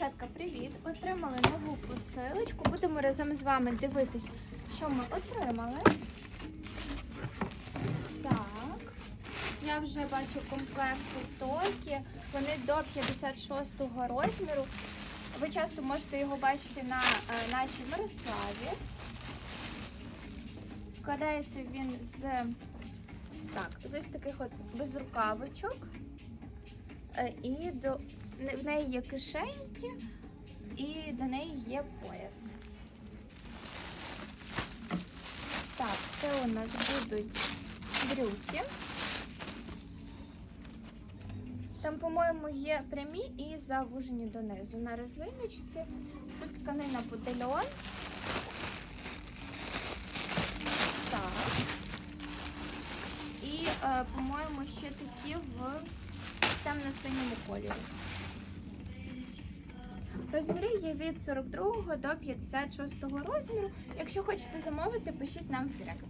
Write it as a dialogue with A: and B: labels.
A: Дівчатка, привіт! Отримали нову посилочку. Будемо разом з вами дивитись, що ми отримали. Так. Я вже бачу комплект футболки. Вони до 56-го розміру. Ви часто можете його бачити на е, нашій Мирославі. Складається він з, так, з ось таких от безрукавичок. Е, І до, в неї є кишеньки, і до неї є пояс. Так, це у нас будуть брюки. Там, по-моєму, є прямі і завужені донизу на резиночці. Тут тканина. Так. І, е, по-моєму, ще такі в темно-синьому кольорі. Розміри є від 42 до 56 розміру. Якщо хочете замовити, пишіть нам в директ.